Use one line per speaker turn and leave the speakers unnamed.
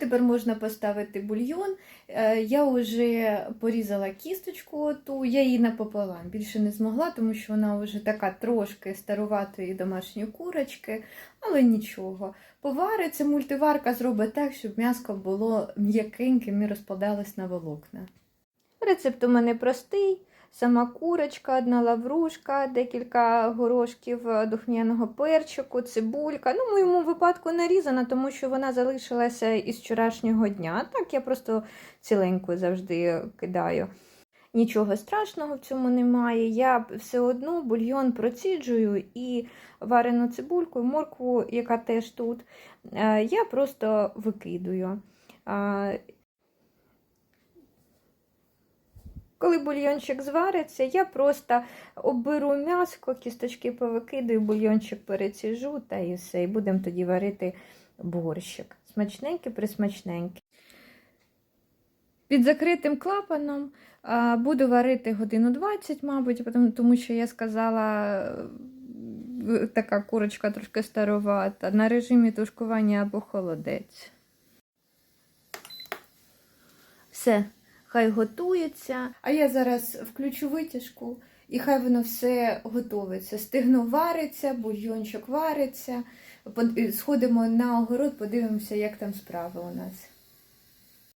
тепер можна поставити бульйон. Е, Я вже порізала кісточку, ту, я її напополам більше не змогла, тому що вона вже така трошки старуватої домашньої курочки, але нічого. Повариться, мультиварка зробить так, щоб м'яско було м'якеньким і розпадалось на волокна. Рецепт у мене простий. Сама курочка, одна лаврушка, декілька горошків е, духмяного перчику, цибулька. Ну, в моєму випадку нарізана, тому що вона залишилася із вчорашнього дня. Так я просто ціленьку завжди кидаю. Нічого страшного в цьому немає. Я все одно бульйон проціджую і варену цибульку, і моркву, яка теж тут, е, я просто викидую. А, Коли бульйончик звариться, я просто оберу м'яско, кісточки повикидаю, бульйончик переціжу та і все. І будемо тоді варити борщик. Смачненький, присмачненький. Під закритим клапаном буду варити годину 20, мабуть, тому- тому що я сказала, е, така курочка трошки старовата, на режимі тушкування або холодець. Все, хай готується. А я зараз включу витяжку і хай воно все готовиться. Стигно вариться, бульйончик вариться. Сходимо на огород, подивимося, як там справи у нас.